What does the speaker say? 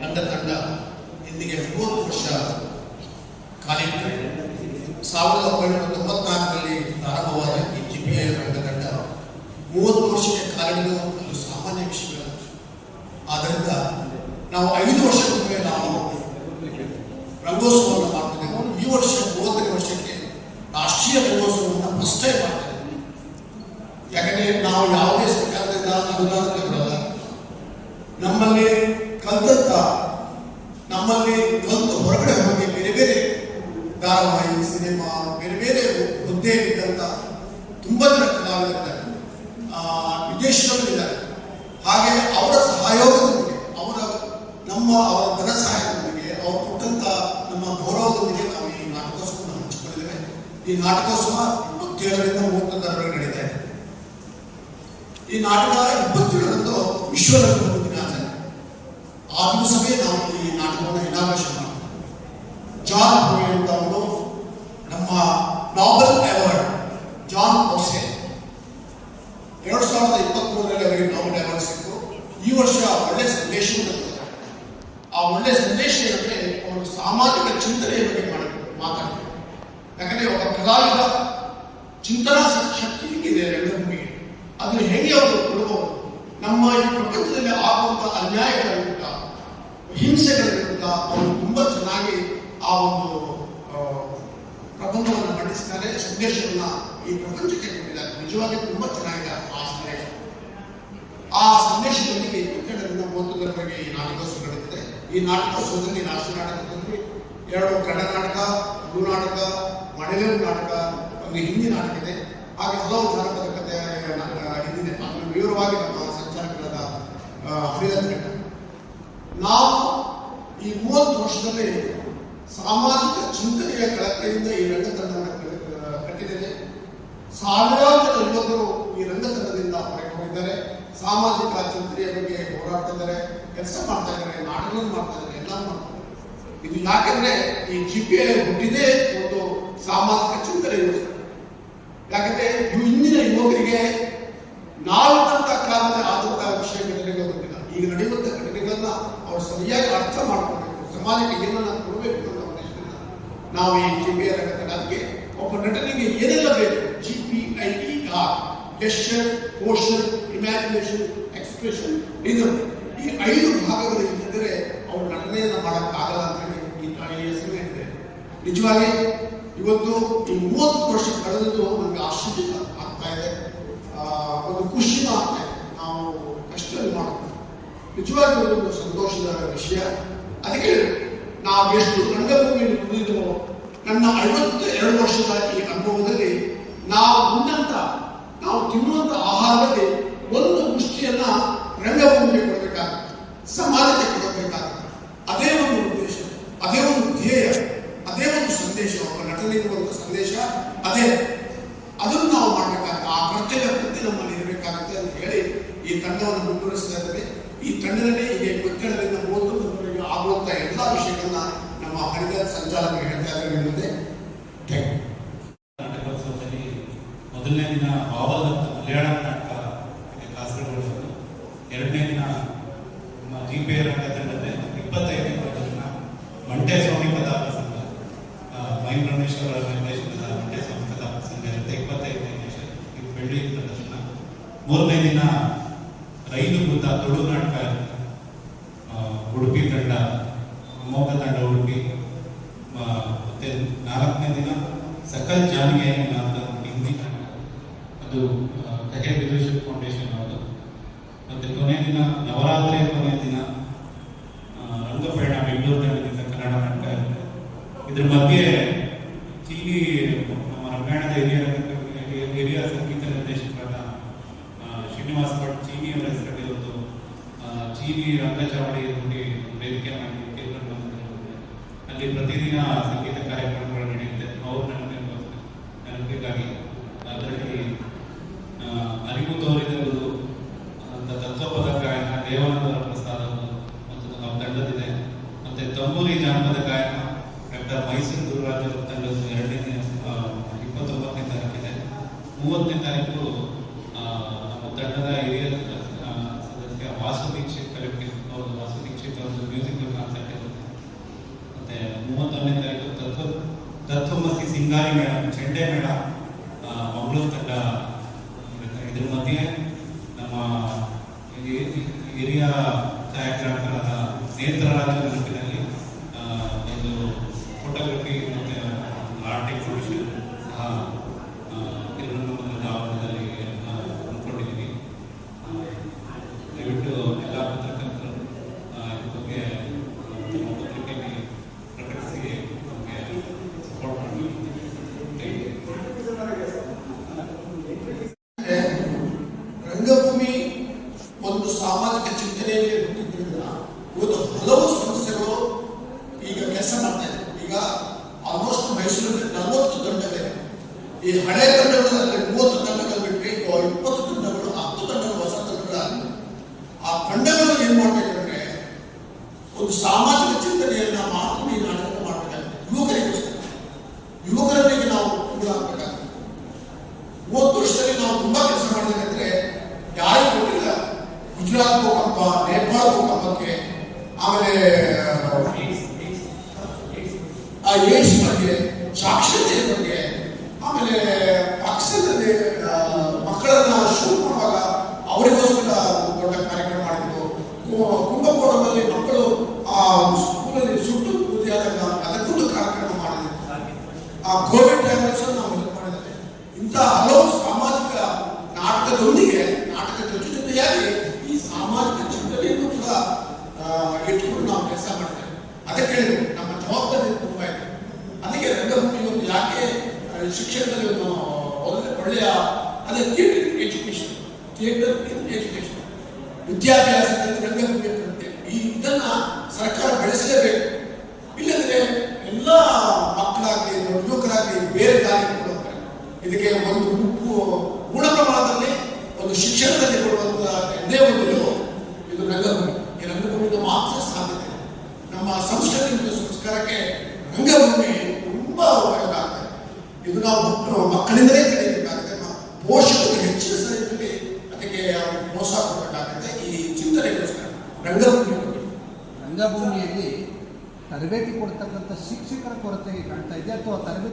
ರಂಗ ತಂಡ ಇಂದಿಗೆ ಮೂವತ್ತು ವರ್ಷ ಕಾಲಿಟ್ಟರೆ ಸಾವಿರದ ಒಂಬೈನೂರ ತೊಂಬತ್ನಾಲ್ಕರಲ್ಲಿ ಪ್ರಾರಂಭವಾದ ಈ ಜಿಪಿಐ ರಂಗತಂಡ ಮೂವತ್ತು ವರ್ಷಕ್ಕೆ ಕಾಲಿಡಲು ಅದು ಸಾಮಾನ್ಯ ವಿಷಯಗಳು ಆದ್ದರಿಂದ ನಾವು ಐದು ವರ್ಷಕ್ಕೊಮ್ಮೆ ನಾವು ರಂಗೋತ್ಸವವನ್ನು ಮಾಡ್ತಿದ್ದೇವೆ. ಈ ವರ್ಷ ಮೂವತ್ತನೇ ವರ್ಷಕ್ಕೆ ರಾಷ್ಟ್ರೀಯ ರಂಗೋತ್ಸವವನ್ನು ಫಸ್ಟ್ ಟೈಮ್ ಮಾಡ್ತಾ ಇದ್ದೀವಿ ಯಾಕಂದ್ರೆ ನಾವು ಯಾವುದೇ ಸರ್ಕಾರದಿಂದ ಅನುದಾನ ತಗೊಳ್ಳಲ್ಲ ನಮ್ಮಲ್ಲಿ ಕಲ್ತಂತ ನಮ್ಮಲ್ಲಿ ಒಂದು ಹೊರಗಡೆ ಹೋಗಿ ಬೇರೆ ಬೇರೆ ಧಾರಾವಾಹಿ, ಸಿನಿಮಾ, ಬೇರೆ ಬೇರೆ ಹುದ್ದೆಯಲ್ಲಿದ್ದಂಥ ತುಂಬ ಜನ ಕಲಾವಿದರಿದ್ದಾರೆ. ವಿದೇಶದಲ್ಲಿದ್ದಾರೆ ಹಾಗೆ ಅವರ ಸಹಯೋಗದೊಂದಿಗೆ, ಅವರ ನಮ್ಮ ಅವರ ಧನ ಸಹಾಯದೊಂದಿಗೆ ಅವರು ಕೊಟ್ಟಂತ ನಮ್ಮ ಗೌರವದೊಂದಿಗೆ ನಾವು ಈ ನಾಟಕೋತ್ಸವವನ್ನು ಹಂಚಿಕೊಂಡಿದ್ದೇವೆ. ಈ ನಾಟಕೋತ್ಸವ ಇಪ್ಪತ್ತೇಳರಿಂದ ಮೂವತ್ತೊಂದರವರೆಗೆ ನಡೀತಾ ಇದೆ. ಈ ನಾಟಕ ಇಪ್ಪತ್ತೇಳರಂದು ವಿಶ್ವರಂಗ ಆ ದಿವಸವೇ ನಾವು ಈ ನಾಟಕವನ್ನು ಇನಾಗ್ರೇಷನ್ ಅವರು ನಮ್ಮ ನಾವೆಲ್ ಅವಾರ್ಡ್, ಜಾನ್ ಓಸೆ ಎರಡು ಸಾವಿರದ ಅವರಿಗೆ ನಾವೆಲ್ ಅವಾರ್ಡ್ ಸಿಕ್ತು. ಈ ವರ್ಷ ಒಳ್ಳೆ ಸಂದೇಶ. ಆ ಒಳ್ಳೆ ಸಂದೇಶ ಏನಂದ್ರೆ ಅವರು ಸಾಮಾಜಿಕ ಚಿಂತನೆಯ ಬಗ್ಗೆ ಮಾಡಿ ಮಾತಾಡ್ತಾರೆ. ಯಾಕಂದ್ರೆ ಒಬ್ಬ ಕಲಾವಿದ ಚಿಂತನಾ ಶಕ್ತಿ ಇದೆ ರಂಗಭೂಮಿಗೆ ಅದನ್ನು ಹೇಗೆ ಅವರು ಕೊಡಬಹುದು ನಮ್ಮ ಈ ಪ್ರಪಂಚದಲ್ಲಿ ಆಗುವಂತಹ ಅನ್ಯಾಯಗಳ ವಿರುದ್ಧ ಹಿಂಸೆಗಳ ಅವರು ತುಂಬಾ ಚೆನ್ನಾಗಿ ಆ ಒಂದು ಪ್ರಬಂಧವನ್ನು ಮಂಡಿಸಿದ್ದಾರೆ ಸಂದೇಶವನ್ನ ಈ ಪ್ರಪಂಚಕ್ಕೆ ಕೊಟ್ಟಿದ್ದಾರೆ ನಿಜವಾಗಿ ತುಂಬಾ ಚೆನ್ನಾಗಿದೆ ಆ ಸಂದೇಶ ಆ ಸಂದೇಶದೊಂದಿಗೆ ಇಪ್ಪತ್ತೆರಡರಿಂದ ಮೂವತ್ತೊಂದರವರೆಗೆ ಈ ನಾಟಕೋತ್ಸವ ನಡೆದಿದೆ ಈ ನಾಟಕೋತ್ಸವದಲ್ಲಿ ರಾಷ್ಟ್ರ ನಾಟಕದಲ್ಲಿ ಎರಡು ಕನ್ನಡ ನಾಟಕ ತುಳು ನಾಟಕ ಮಡಲೇರು ನಾಟಕ ಒಂದು ಹಿಂದಿ ನಾಟಕ ಇದೆ. ಹಾಗೆ ಹಲವು ಜಾನಪದ ಕಥೆ ಅದನ್ನು ವಿವರವಾಗಿ ನಮ್ಮ ಸಂಚಾಲಕರಾದ ಹರಿದ ಹರಿದತ್ ನಾವು ಈ ಮೂವತ್ತು ವರ್ಷದಲ್ಲಿ ಸಾಮಾಜಿಕ ಚಿಂತನೆಯ ಕಳಕೆಯಿಂದ ಈ ರಂಗತಂಡವನ್ನು ಕಟ್ಟಿದ್ದೇವೆ. ಸಾವಿರಾರು ಯುವಕರು ಈ ರಂಗತಂಡದಿಂದ ಹೊರಗೆ ಹೋಗಿದ್ದಾರೆ ಸಾಮಾಜಿಕ ಚಿಂತನೆಯ ಬಗ್ಗೆ ಹೋರಾಡ್ತಿದ್ದಾರೆ, ಕೆಲಸ ಮಾಡ್ತಾ ಇದ್ದಾರೆ ನಾಟಕ ಮಾಡ್ತಾ ಇದ್ದಾರೆ ಎಲ್ಲ ಮಾಡ್ತಾ ಇದ್ದಾರೆ ಇದು ಯಾಕಂದ್ರೆ ಈ ಜಿ ಹುಟ್ಟಿದೇ ಒಂದು ಸಾಮಾಜಿಕ ಚಿಂತನೆ ಯಾಕಂದ್ರೆ ಇಂದಿನ ಯುವಕರಿಗೆ ನಾಲ್ಕಂತ ಕಾಲದ ಆದಂತಹ ವಿಷಯ ಗೊತ್ತಿಲ್ಲ. ಈಗ ನಡೆಯುವಂತ ಘಟನೆಗಳನ್ನ ಅವರು ಸರಿಯಾಗಿ ಅರ್ಥ ಮಾಡ್ಕೊಬೇಕು. ಸಮಾಜಕ್ಕೆ ಏನನ್ನ ಕೊಡಬೇಕು ಅಂತ ನಾವು ಈ ಜಿ ಪಿ ಅದಕ್ಕೆ ಒಬ್ಬ ನಟನಿಗೆ ಏನೆಲ್ಲ ಬೇಕು? G P I E R gesture position imagination expression ಇದು ಈ ಐದು ಭಾಗಗಳು ಇದ್ದರೆ ಅವ್ರು ನಟನೆಯನ್ನ ಮಾಡೋಕ್ಕಾಗಲ್ಲ ಅಂತ ಹೇಳಿ ಈ ಹೆಸರು ಹೇಳಿದೆ. ನಿಜವಾಗಿ ಇವತ್ತು ಈ ಮೂವತ್ತು ವರ್ಷ ಕಳೆದದ್ದು ನನಗೆ ಆಶ್ಚರ್ಯ ಆಗ್ತಾ ಇದೆ. ಒಂದು ಖುಷಿನೂ ಆಗ್ತಾ ಇದೆ ನಾವು ಕಷ್ಟದಲ್ಲಿ ಮಾಡ್ತೀವಿ ನಿಜವಾಗಿ ಒಂದು ಸಂತೋಷದ ವಿಷಯ. ಅದಕ್ಕೆ ನಾವು ಎಷ್ಟು ರಂಗಭೂಮಿಯಲ್ಲಿ ಉಳಿದಿದ್ದೋ ನನ್ನ ಐವತ್ತು ಎರಡು ವರ್ಷದ ಈ ಅನುಭವದಲ್ಲಿ ನಾವು ಉಂಡಂತ ನಾವು ತಿನ್ನುವಂತ ಆಹಾರದಲ್ಲಿ ಒಂದು ಮುಷ್ಟಿಯನ್ನ ರಂಗಭೂಮಿಗೆ ಕೊಡಬೇಕಾಗುತ್ತೆ ಸಮಾಜಕ್ಕೆ ಕೊಡಬೇಕಾಗುತ್ತೆ ಅದೇ ಒಂದು ಉದ್ದೇಶ ಅದೇ ಒಂದು ಧ್ಯೇಯ ಅದೇ ಒಂದು ಸಂದೇಶ ಒಬ್ಬ ನಟನಿರುವಂತ ಸಂದೇಶ ಅದೇ ಅದನ್ನು ನಾವು ಮಾಡಬೇಕಾಗುತ್ತೆ ಆ ಕರ್ತವ್ಯ ಪ್ರತಿ ನಮ್ಮಲ್ಲಿ ಇರಬೇಕಾಗುತ್ತೆ ಅಂತ ಹೇಳಿ ಈ ತಂಡವನ್ನು ಮುಂದುವರಿಸ್ತಾ ಇದ್ದೇವೆ ಈ ತಂಡದಲ್ಲಿ ಈಗ ಇಪ್ಪತ್ತೆರಡರಿಂದ ಮೂವತ್ತೊಂದರವರೆಗೆ ಆಗುವಂತ ಎಲ್ಲ ವಿಷಯಗಳನ್ನ ನಮ್ಮ ಹರಿದ ಸಂಚಾಲಕರು ಹೇಳ್ತಾ ಇದ್ದಾರೆ ನಿಮ್ಮ ಮುಂದೆ ಥ್ಯಾಂಕ್ ಮೊದಲನೇ ದಿನ ಬಾಬಲ್ ಮಲಯಾಳ ನಾಟಕ ಇದೆ ಕಾಸರಗೋಡು ಎರಡನೇ ದಿನ ನಮ್ಮ ಜಿ ಪಿ ರಂಗ ತಂಡದ ಇಪ್ಪತ್ತೈದನೇ ದಿನ ಮಂಟೆ ಸ್ವಾಮಿ ಆ, ಮೈ ಅವರ ನಿರ್ದೇಶನದ ಮಂಟೆ ಸ್ವಾಮಿ ಕಥಾ ಪ್ರಸಂಗ ಇರುತ್ತೆ ಇಪ್ಪತ್ತೈದನೇ ಬೆಳ್ಳಿ ಪ್ರದರ್ಶನ. ಮೂರನೇ ದಿನ ರೈಲು ಭೂತ ತುಳುನಾಟಕ ಉಡುಪಿ ತಂಡ ಅಮೋಘ ತಂಡ, ಉಡುಪಿ ಮತ್ತೆ ನಾಲ್ಕನೇ ದಿನ ಸಕಲ್ ಜಾನಿಗೆ ಅಂತ ಹಿಂದಿ ಅದು ಕಹೆ ವಿದೂಷಕ್ ಫೌಂಡೇಶನ್ ಅವರು ಮತ್ತೆ ಕೊನೆಯ ದಿನ ನವರಾತ್ರಿಯ ಕೊನೆಯ ದಿನ ರಂಗಪೇಣ ಬೆಂಗಳೂರು ತಂಡದಿಂದ ಕನ್ನಡ ನಾಟಕ ಇರುತ್ತೆ ಇದ್ರ ಮಧ್ಯೆ ಚೀಲಿ ನಮ್ಮ ರಂಗಾಯಣದ ಹಿರಿಯ ಹಿರಿಯ ಸಂಗೀತ ಚೀನಿ ರಂಗಚಾವಡಿ ನೋಡಿ ವೇದಿಕೆ ಮಾಡಿ ಕೇಂದ್ರ ಬಂದಿದ್ದಾರೆ. ಅಲ್ಲಿ ಪ್ರತಿದಿನ ಸಂಗೀತ ಕಾರ್ಯಕ್ರಮಗಳು ನಡೆಯುತ್ತೆ. ಅವರು ನನಗೆ ನೆನಪಿಗಾಗಿ ಅದರಲ್ಲಿ ಅರಿವು ತೋರಿದವರು ತತ್ವಪದ ಗಾಯನ, ದೇವಾನಂದರ ಪ್ರಸಾದ ಮತ್ತು ನಮ್ಮ ತಂಡದಿದೆ ಮತ್ತೆ ತಂಬೂರಿ ಜಾನಪದ ಗಾಯನ, ಡಾಕ್ಟರ್ ಮೈಸೂರು ಗುರುರಾಜ ತಂಡದ ಎರಡನೇ ಇಪ್ಪತ್ತೊಂಬತ್ತನೇ ತಾರೀಕಿದೆ. ಮೂವತ್ತನೇ ಮೇಳ ಚೆಂಡೆ ಮೇಳ ಮಂಗಳೂರು ತಂಡ ಇದ್ರ ಮಧ್ಯೆ ನಮ್ಮ ಹಿರಿಯ ಛಾಯಾಗ್ರಾಹಕರಾದ ನೇತ್ರರಾಜ ಗುಂಪಿನಲ್ಲಿ ಒಂದು ಫೋಟೋಗ್ರಫಿ ಮತ್ತು ಆರ್ಟ್ ಎಕ್ಸಿಬಿಷನ್ ಮೈಸೂರಲ್ಲಿ ನಲವತ್ತು ತಂಡಗಳಿವೆ. ಈ ಹಳೆ ತಂಡಗಳಲ್ಲಿ ಮೂವತ್ತು ತಂಡಗಳು ಬಿಟ್ಟರೆ ಇಪ್ಪತ್ತು ತಂಡಗಳು ಹತ್ತು ತಂಡಗಳು ಹೊಸ ತಂಡಗಳಾಗಿವೆ. ಆ ತಂಡಗಳು ಏನ್ ಮಾಡ್ಬೇಕಂದ್ರೆ ಒಂದು ಸಾಮಾಜಿಕ ಚಿಂತನೆಯನ್ನ ಮಾಡ್ಕೊಂಡು ಈ ನಾಟಕ ಮಾಡಬೇಕಾಗುತ್ತೆ. ಯುವಕರಿಗೋಸ್ಕರ. ಯುವಕರೊಂದಿಗೆ ನಾವು ಕೂಡ ಆಗ್ಬೇಕಾಗುತ್ತೆ ಮೂವತ್ತು ವರ್ಷದಲ್ಲಿ ನಾವು ತುಂಬಾ ಕೆಲಸ ಮಾಡಬೇಕಂದ್ರೆ ಯಾರಿಗೂ ಗೊತ್ತಿಲ್ಲ ಗುಜರಾತ್ ಭೂಕಂಪ ನೇಪಾಳ ಭೂಕಂಪಕ್ಕೆ ಆಮೇಲೆ ಆ ಏಡ್ಸ್ ಬಗ್ಗೆ ಸಾಕ್ಷರತೆ ಬಗ್ಗೆ ಆಮೇಲೆ ಪಕ್ಷದಲ್ಲಿ ಮಕ್ಕಳನ್ನ ಶುರು ಮಾಡುವಾಗ ಅವರಿಗೋಸ್ಕರ ದೊಡ್ಡ ಕಾರ್ಯಕ್ರಮ ಮಾಡಿದ್ರು. ಕುಂಭಕೋಣದಲ್ಲಿ ಮಕ್ಕಳು, ಆ, ಸ್ಕೂಲಲ್ಲಿ ಸುಟ್ಟು ಬೂದಿಯಾದಾಗ ಅದಕ್ಕೊಂದು ಕಾರ್ಯಕ್ರಮ ಮಾಡಿದ್ರು. ಆ ಕೋವಿಡ್ ಟೈಮಲ್ಲಿ ನಾವು ಮಾಡಿದ್ದೇವೆ. ಇಂಥ ಹಲವು ಸಾಮಾಜಿಕ ನಾಟಕದೊಂದಿಗೆ ನಾಟಕದ ಜೊತೆ ಜೊತೆಯಾಗಿ ಈ ಸಾಮಾಜಿಕ ಚಿಂತನೆಯನ್ನು ಕೂಡ ಇಟ್ಕೊಂಡು ನಾವು ಕೆಲಸ ಮಾಡ್ತೇವೆ ಅದಕ್ಕೆ ನಮ್ಮ ಜವಾಬ್ದಾರಿ ತುಂಬಾ ಇದೆ ಅದಕ್ಕೆ ರಂಗಭೂಮಿ ಒಂದು ಯಾಕೆ ಆ, ಶಿಕ್ಷಣದಲ್ಲಿ ಒಂದು ಒಳ್ಳೆ ಒಳ್ಳೆಯ, ಅದೇ ಥಿಯೇಟರ್ ಎಜುಕೇಶನ್ ಥಿಯೇಟರ್ ಎಜುಕೇಶನ್ ವಿದ್ಯಾಭ್ಯಾಸದಲ್ಲಿ ರಂಗಭೂಮಿ ಪ್ರತ್ಯೇ ಈ ಇದನ್ನ ಸರ್ಕಾರ ಬೆಳೆಸಲೇಬೇಕು. ಇಲ್ಲದ್ರೆ ಎಲ್ಲ ಮಕ್ಕಳಾಗ್ಲಿ ಯುವಕರಾಗಲಿ ಬೇರೆ ದಾರಿ ಇದಕ್ಕೆ ಒಂದು ಗುಣ ಪ್ರಮಾಣದಲ್ಲಿ ಒಂದು ಶಿಕ್ಷಣದಲ್ಲಿ ಕೊಡುವಂತಹ ಒಂದೇ ಒಂದು ಇದು ರಂಗಭೂಮಿ ಈ ರಂಗಭೂಮಿಗೆ ಮಾತ್ರ ಸಾಧ್ಯತೆ ನಮ್ಮ ಸಂಸ್ಕೃತಿ ಸಂಸ್ಕಾರಕ್ಕೆ ರಂಗಭೂಮಿ ತುಂಬಾ ಇದು ನಾವು ಮಕ್ಕಳು- ಮಕ್ಕಳಿಂದಲೇ ಕಲಿಯಬೇಕಾಗುತ್ತೆ ಪೋಷಕರು ಹೆಚ್ಚಿನ ಸಮಯದಲ್ಲಿ ಅದಕ್ಕೆ ಮೋಸ ಕೊಡಬೇಕಾಗುತ್ತೆ ಈ ಚಿಂತನೆಗೋಸ್ಕರ ರಂಗಭೂಮಿ ರಂಗಭೂಮಿಯಲ್ಲಿ ತರಬೇತಿ ಕೊಡ್ತಕ್ಕಂಥ ಶಿಕ್ಷಕರ ಕೊರತೆ ಕಾಣ್ತಾ ಇದೆ ಅಥವಾ ತರಬೇತಿ